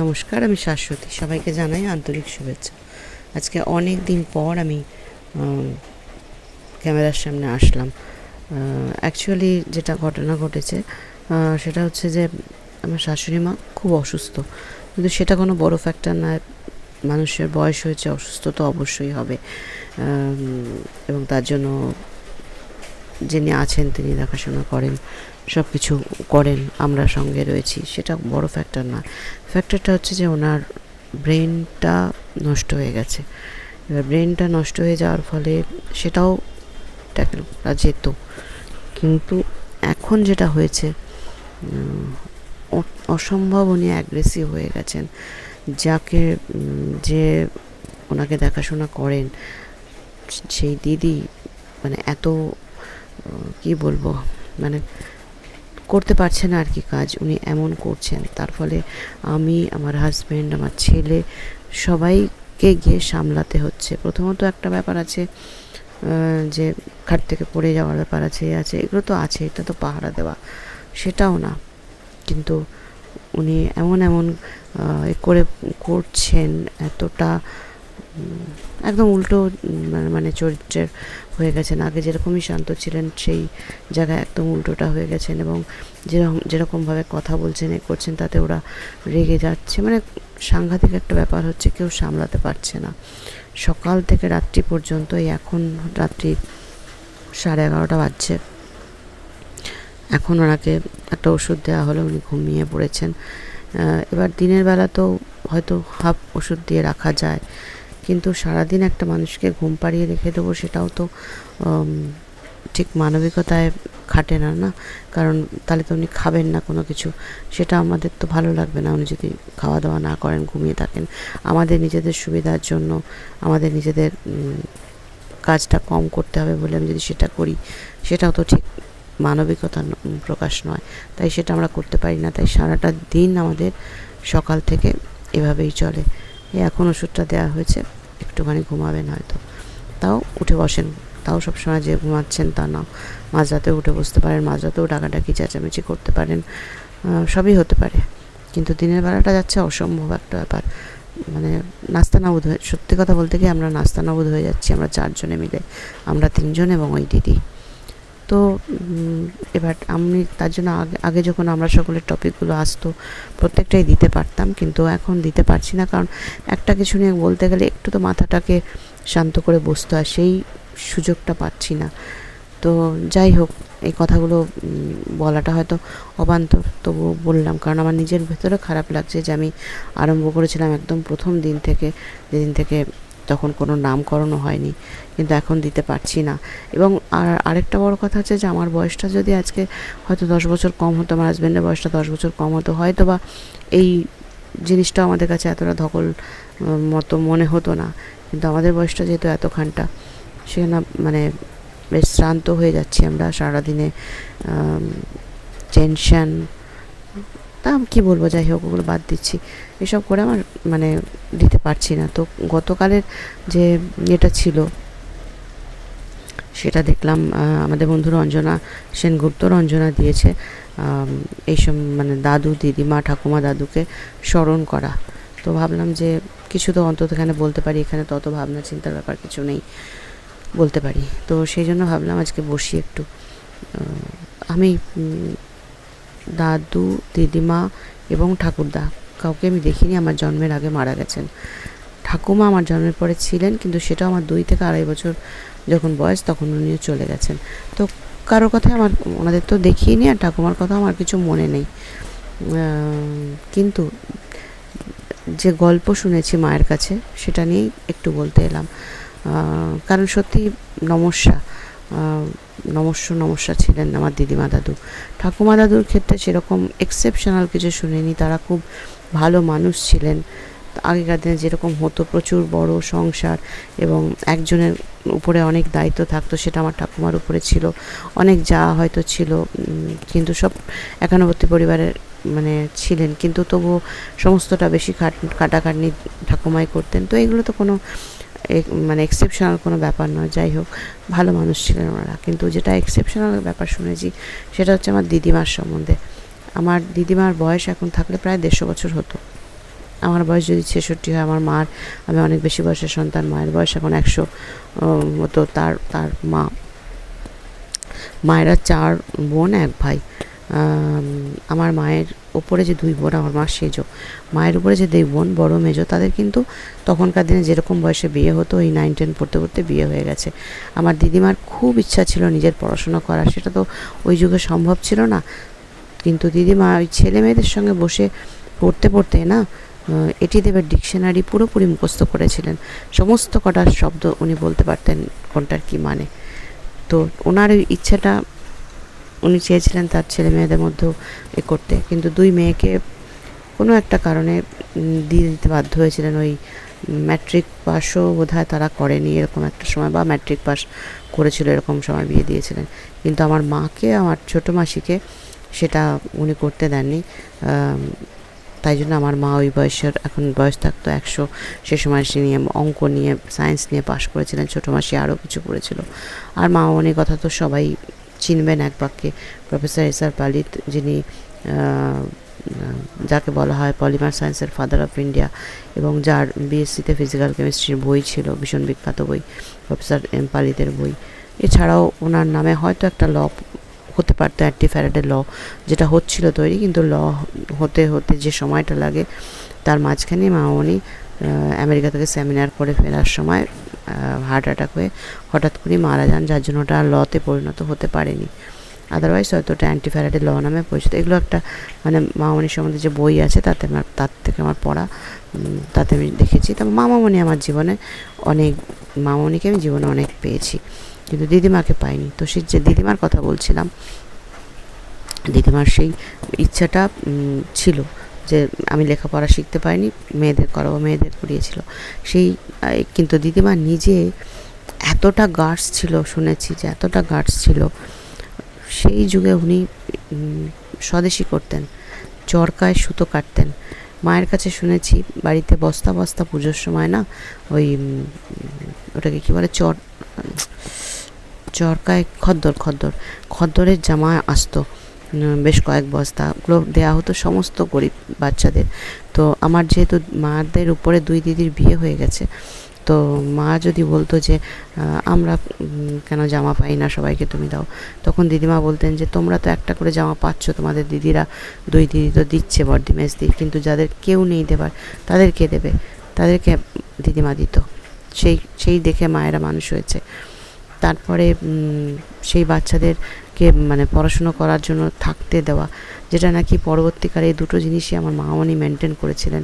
নমস্কার, আমি শাশ্বতী। সবাইকে জানাই আন্তরিক শুভেচ্ছা। আজকে অনেক দিন পর আমি ক্যামেরার সামনে আসলাম। অ্যাকচুয়ালি যেটা ঘটনা ঘটেছে সেটা হচ্ছে যে আমার শাশুড়ি মা খুব অসুস্থ। কিন্তু সেটা কোনো বড় ফ্যাক্টর না, মানুষের বয়স হয়েছে, অসুস্থ তো অবশ্যই হবে। এবং তার জন্য যিনি আছেন তিনি দেখাশোনা করেন। সব কিছু করেন, আমরা সঙ্গে রয়েছি। সেটা বড় ফ্যাক্টর না। ফ্যাক্টরটা হচ্ছে যে ওনার ব্রেনটা নষ্ট হয়ে গেছে। এবার ব্রেনটা নষ্ট হয়ে যাওয়ার ফলে সেটাও ট্যাকেল করা যেত। কিন্তু এখন যেটা হয়েছে অসম্ভব উনি অ্যাগ্রেসিভ হয়ে গেছেন। যাকে যে ওনাকে দেখাশোনা করেন, সেই দিদি মানে এত, কি বলব মানে করতে পারছে না আর কি কাজ, উনি এমন করছেন। তার ফলে আমি, আমার হাজব্যান্ড আমার ছেলে সবাইকে গিয়ে সামলাতে হচ্ছে। প্রথমত একটা ব্যাপার আছে যে খাট থেকে পড়ে যাওয়ার ব্যাপার আছে আছে, এগুলো তো আছে, এটা তো পাহারা দেওয়া, সেটাও না। কিন্তু উনি এমন এমন করে করছেন, এতটা একদম উল্টো মানে- চরিত্রের হয়ে গেছেন। আগে যেরকমই শান্ত ছিলেন, সেই জায়গায় একদম উল্টোটা হয়ে গেছেন এবং যেরকম, যেরকমভাবে কথা বলছেন, এ করছেন, তাতে ওরা রেগে যাচ্ছে। মানে সাংঘাতিক একটা ব্যাপার হচ্ছে, কেউ সামলাতে পারছে না। সকাল থেকে রাত্রি পর্যন্ত এখন রাত্রি সাড়ে এগারোটা বাজছে। এখন ওনাকে একটা ওষুধ দেওয়া হলো, উনি ঘুমিয়ে পড়েছেন। এবার দিনের বেলা তো হয়তো হাফ ওষুধ দিয়ে রাখা যায়। কিন্তু সারাদিন একটা মানুষকে ঘুম পাড়িয়ে রেখে দেবো সেটাও তো ঠিক মানবিকতায় খাটে না না? কারণ তাহলে তো উনি খাবেন না কোনো কিছু। সেটা আমাদের তো ভালো লাগবে না, উনি যদি খাওয়া দাওয়া না করেন, ঘুমিয়ে থাকেন। আমাদের নিজেদের সুবিধার জন্য, আমাদের নিজেদের কাজটা কম করতে হবে বলে আমি যদি সেটা করি, সেটাও তো ঠিক মানবিকতা প্রকাশ নয়। তাই সেটা আমরা করতে পারি না। তাই সারাটা দিন আমাদের সকাল থেকে এভাবেই চলে। এখন ওষুধটা দেওয়া হয়েছে। একটুখানি ঘুমাবেন হয়তো। তাও উঠে বসেন। তাও সবসময় যে ঘুমাচ্ছেন তা না। মাঝরাতে উঠে বসতে পারেন, মাঝরাতেও ডাকাডাকি, চেঁচামেচি করতে পারেন সবই হতে পারে। কিন্তু দিনের বেলাটা যাচ্ছে অসম্ভব একটা ব্যাপার। মানে নাস্তা নাবুদ হয়ে, সত্যি কথা বলতে গিয়ে আমরা নাস্তা নাবুদ হয়ে যাচ্ছি, আমরা চারজনে মিলে। আমরা তিনজন এবং ওই দিদি। তো এবার আমি তার জন্য আগে আগে যখন আমরা সকলের টপিকগুলো আসতো, প্রত্যেকটাই দিতে পারতাম, কিন্তু এখন দিতে পারছি না। কারণ একটা কিছু নিয়ে বলতে গেলে একটু তো মাথাটাকে শান্ত করে বসতে হয়, সেই সুযোগটা পাচ্ছি না। তো যাই হোক, এই কথাগুলো বলাটা হয়তো অবান্তর তবু বললাম। কারণ আমার নিজের ভেতরে খারাপ লাগছে যে আমি আরম্ভ করেছিলাম একদম প্রথম দিন থেকে, যেদিন থেকে তখন কোনো নামকরণও হয়নি। কিন্তু এখন দিতে পারছি না। এবং আর আরেকটা বড় কথা হচ্ছে যে আমার বয়সটা যদি আজকে হয়তো দশ বছর কম হতো, আমার হাজব্যান্ডের বয়সটা দশ বছর কম হতো, হয়তো বা এই জিনিসটা আমাদের কাছে এতটা ধকল মতো মনে হতো না। কিন্তু আমাদের বয়সটা যেহেতু এতখানটা, সেখানে মানে বেশ শ্রান্ত হয়ে যাচ্ছি আমরা সারাদিনে টেনশন তা কী বলব, যাই হোক, ওগুলো বাদ দিচ্ছি। এসব করে আমার মানে দিতে পারছি না। তো গতকালের যে এটা ছিল, সেটা দেখলাম আমাদের বন্ধু রঞ্জনা সেনগুপ্ত, রঞ্জনা দিয়েছে এইসব মানে দাদু দিদিমা ঠাকুমা, দাদুকে স্মরণ করা। তো ভাবলাম যে, কিছু তো অন্তত এখানে বলতে পারি, এখানে তত ভাবনা, চিন্তার ব্যাপার কিছু নেই, বলতে পারি। তো সেই জন্য ভাবলাম আজকে বসি একটু। আমি দাদু, দিদিমা এবং ঠাকুরদা। কাউকে আমি দেখিনি, আমার জন্মের আগে মারা গেছেন। ঠাকুমা আমার জন্মের পরে ছিলেন, কিন্তু সেটাও আমার দুই থেকে আড়াই বছর যখন বয়স, তখন উনিও চলে গেছেন। তো কারোর কথা আমার, ওনাদের তো দেখিনি আর ঠাকুমার কথা আমার কিছু মনে নেই। কিন্তু যে গল্প শুনেছি মায়ের কাছে, সেটা নিয়েই একটু বলতে এলাম। কারণ সত্যি নমস্যা। নমস্য নমস্যা ছিলেন আমার দিদিমা দাদু। ঠাকুমা দাদুর ক্ষেত্রে সেরকম এক্সেপশনাল কিছু শুনিনি, তারা খুব ভালো মানুষ ছিলেন। আগেকার দিনে যেরকম হতো প্রচুর বড় সংসার এবং একজনের উপরে অনেক দায়িত্ব থাকতো, সেটা আমার ঠাকুমার উপরে ছিল। অনেক যা হয়তো ছিল কিন্তু সব একানবর্তী পরিবারের মানে ছিলেন। কিন্তু তবুও সমস্তটা বেশি কাটাকাটনি ঠাকুমাই করতেন। তো এগুলো তো কোনো মানে এক্সেপশনাল কোনো ব্যাপার নয়, যাই হোক, ভালো মানুষ ছিলেন ওনারা। কিন্তু যেটা এক্সেপশনাল ব্যাপার শুনেছি, সেটা হচ্ছে আমার দিদিমার সম্বন্ধে। আমার দিদিমার বয়স এখন থাকলে প্রায় দেড়শো বছর হতো। আমার বয়স যদি ছেষট্টি হয়, আমার মার, আমি অনেক বেশি বয়সের সন্তান, মায়ের বয়স এখন একশো মতো, তার তার মা। মায়েরা চার বোন, এক ভাই। আমার মায়ের ওপরে যে দুই বোন, আমার মা সেজো। মায়ের উপরে যে দুই বোন, বড় মেজো, তাদের কিন্তু তখনকার দিনে যেরকম বয়সে বিয়ে হতো ওই নাইন টেন পড়তে পড়তে বিয়ে হয়ে গেছে। আমার দিদিমার খুব ইচ্ছা ছিল নিজের পড়াশোনা করার, সেটা তো ওই যুগে সম্ভব ছিল না। কিন্তু দিদিমা ওই ছেলে মেয়েদের সঙ্গে বসে পড়তে পড়তে, না এটি দেবের ডিকশনারি পুরোপুরি মুখস্থ করেছিলেন। সমস্ত কটার শব্দ উনি বলতে পারতেন কোনটার কি মানে। তো ওনার ওই ইচ্ছাটা উনি চেয়েছিলেন তার ছেলে মেয়েদের মধ্যেও এ করতে। কিন্তু দুই মেয়েকে কোনো একটা কারণে দিয়ে দিতে বাধ্য হয়েছিলেন ওই ম্যাট্রিক পাসও বোধহয় তারা করেনি এরকম একটা সময়, বা ম্যাট্রিক পাস করেছিল এরকম সময় বিয়ে দিয়েছিলেন। কিন্তু আমার মাকে, আমার ছোটো মাসিকে সেটা উনি করতে দেননি। তাই জন্য আমার মা ওই বয়সের, এখন বয়স থাকতো একশো, সে সময় সে নিয়ে অঙ্ক নিয়ে সায়েন্স নিয়ে পাশ করেছিলেন। ছোটো মাসি আরও কিছু করেছিল। আর মা অনেক কথা তো সবাই চিনবেন এক বাক্যে প্রফেসর এস আর পালিত, যিনি যাকে বলা হয় পলিমার সায়েন্সের ফাদার অফ ইন্ডিয়া এবং যার বিএসসিতে ফিজিক্যাল কেমিস্ট্রির বই ছিল, ভীষণ বিখ্যাত বই, প্রফেসর এম পালিতের বই। এছাড়াও ওনার নামে হয়তো একটা ল হতে পারতো, অ্যান্টি ফ্যারাডের ল, যেটা হচ্ছিল তৈরি, কিন্তু ল হতে হতে যে সময়টা লাগে, তার মাঝখানে মা উনি আমেরিকা থেকে সেমিনার করে ফেরার সময় হার্ট অ্যাটাক হয়ে হঠাৎ করেই মারা যান, যার জন্য ওটা লতে পরিণত হতে পারেনি। আদারওয়াইজ হয়তো ওটা অ্যান্টি ফ্যারাডের ল নামে পরিচিত। এগুলো একটা মানে মামনির সম্বন্ধে যে বই আছে তাতে আমার, তার থেকে আমার পড়া তাতে আমি দেখেছি। তবে মামামণি আমার জীবনে অনেক মামনিকে আমি জীবনে অনেক পেয়েছি। কিন্তু দিদিমাকে পাইনি। তো সেই যে দিদিমার কথা বলছিলাম, দিদিমার সেই ইচ্ছাটা ছিল। যে আমি লেখাপড়া শিখতে পারিনি, মেয়েদের করাবো মেয়েদের করিয়েছিল সেই কিন্তু দিদিমা নিজে এতটা গার্ডস ছিল, শুনেছি যে এতটা গার্ডস ছিল, সেই যুগে উনি স্বদেশী করতেন, চরকায় সুতো কাটতেন। মায়ের কাছে শুনেছি, বাড়িতে বস্তা বস্তা পুজোর সময় না, ওই ওটাকে কী বলে, চর, চরকায় খদ্দর খদ্দর, খদ্দরের জামা আসতো। বেশ কয়েক বস্তা ওগুলো দেওয়া হতো সমস্ত গরিব বাচ্চাদের। তো আমার যেহেতু মাদের উপরে দুই দিদির বিয়ে হয়ে গেছে, তো মা যদি বলতো যে আমরা কেন জামা পাই না সবাইকে তুমি দাও? তখন দিদিমা বলতেন যে, তোমরা তো একটা করে জামা পাচ্ছ, তোমাদের দিদিরা দুই দিদি তো দিচ্ছে বর্দি মেজদি কিন্তু যাদের কেউ নেই দেবার তাদেরকে দেবে? তাদেরকে দিদিমা দিত। সেই সেই দেখে মায়েরা মানুষ হয়েছে। তারপরে সেই সেই বাচ্চাদেরকে মানে পড়াশুনো করার জন্য থাকতে দেওয়া, যেটা নাকি পরবর্তীকালে এই দুটো জিনিসই আমার মামনি মেনটেন করেছিলেন।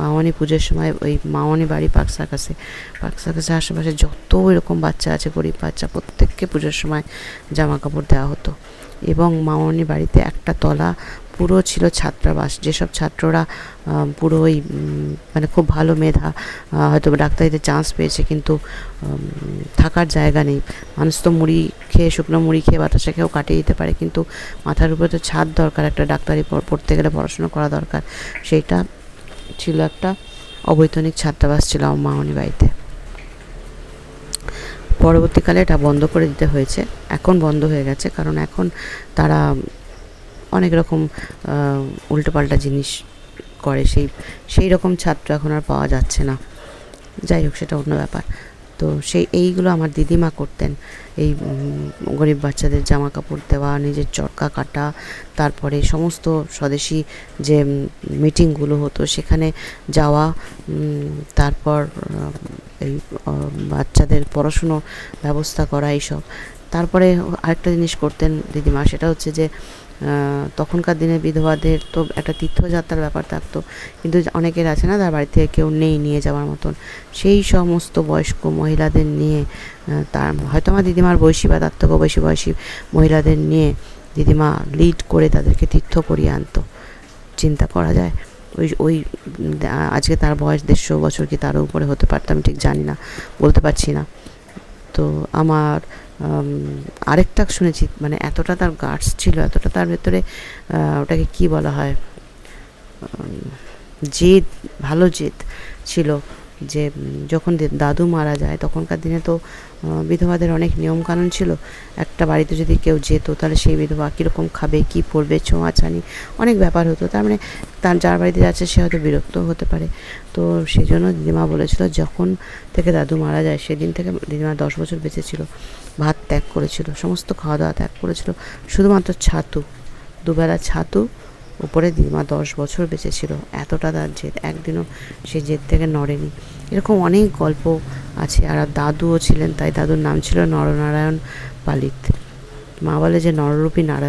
মামনি পুজোর সময় ওই মামনি বাড়ি পার্ক সার্কাসে। পার্ক সার্কাসের আশেপাশে যত এরকম বাচ্চা আছে, গরিব বাচ্চা, প্রত্যেককে পুজোর সময় জামা কাপড় দেওয়া হতো। এবং মামনি বাড়িতে একটা তলা পুরো ছিল ছাত্রাবাস। যেসব ছাত্ররা পুরো ওই মানে খুব ভালো মেধা হয়তো ডাক্তারিতে চান্স পেয়েছে, কিন্তু থাকার জায়গা নেই। মানুষ তো মুড়ি খেয়ে, শুকনো মুড়ি খেয়ে বাতাসা খেয়েও কাটিয়ে দিতে পারে, কিন্তু মাথার উপরে তো ছাদ দরকার, একটা ডাক্তারি পড়- পড়তে গেলে পড়াশোনা করা দরকার। সেইটা ছিল একটা অবৈতনিক ছাত্রাবাস ছিল মামনি বাড়িতে। পরবর্তীকালে এটা বন্ধ করে দিতে হয়েছে। এখন বন্ধ হয়ে গেছে, কারণ এখন তারা অনেক রকম উল্টোপাল্টা জিনিস করে। সেই সেই রকম ছাত্র এখন আর পাওয়া যাচ্ছে না। যাই হোক, সেটা অন্য ব্যাপার। তো সেই এইগুলো আমার দিদিমা করতেন। এই গরিব বাচ্চাদের জামা কাপড় দেওয়া, নিজের চরকা কাটা, তারপরে সমস্ত স্বদেশী যে মিটিংগুলো হতো সেখানে যাওয়া তারপর এই বাচ্চাদের পড়াশুনো ব্যবস্থা করা এইসব। তারপরে আরেকটা জিনিস করতেন দিদিমা, সেটা হচ্ছে যে তখনকার দিনে বিধবাদের তো একটা তীর্থযাত্রার ব্যাপার থাকতো। কিন্তু অনেকের আছে না, তার বাড়ি থেকে কেউ নেই নিয়ে যাওয়ার মতন। সেই সমস্ত বয়স্ক মহিলাদের নিয়ে তার হয়তো আমার দিদিমার বয়সী বা তার থেকেও বেশি বয়সী মহিলাদের নিয়ে দিদিমা লিড করে তাদেরকে তীর্থ করিয়ে আনতো। চিন্তা করা যায়। ওই ওই আজকে তার বয়স দেড়শো বছর কি তারও উপরে হতে পারতো আমি ঠিক জানি না, বলতে পারছি না। তো আমার আরেকটা শুনেছি মানে এতটা তার গার্ডস ছিল, এতটা তার ভেতরে ওটাকে কি বলা হয়? জেদ, ভালো জেদ ছিল। যে যখন দাদু মারা যায়, তখনকার দিনে তো বিধবাদের অনেক নিয়মকানুন ছিল। একটা বাড়িতে যদি কেউ যেত, তাহলে সেই বিধবা কীরকম খাবে, কী পরবে, ছোঁয়াছানি অনেক ব্যাপার হতো। তার মানে তার যার বাড়িতে যাচ্ছে, সে হয়তো বিরক্ত হতে পারে। তো সেই জন্য দিদিমা বলেছিল, যখন থেকে দাদু মারা যায়, সেদিন থেকে দিদিমা দশ বছর বেঁচে ছিল। ভাত ত্যাগ করেছিল, সমস্ত খাওয়া দাওয়া ত্যাগ করেছিল। শুধুমাত্র ছাতু, দুবেলা ছাতু উপরে দিদিমা দশ বছর বেঁচে ছিল। এতটা তার জেদ, একদিনও সে জেদ থেকে নড়েনি। এরকম অনেক গল্প আছে আর দাদুও ছিলেন, তাই দাদুর নাম ছিল নরনারায়ণ পালিত। মা বলে যে, নররূপী নারায়ণ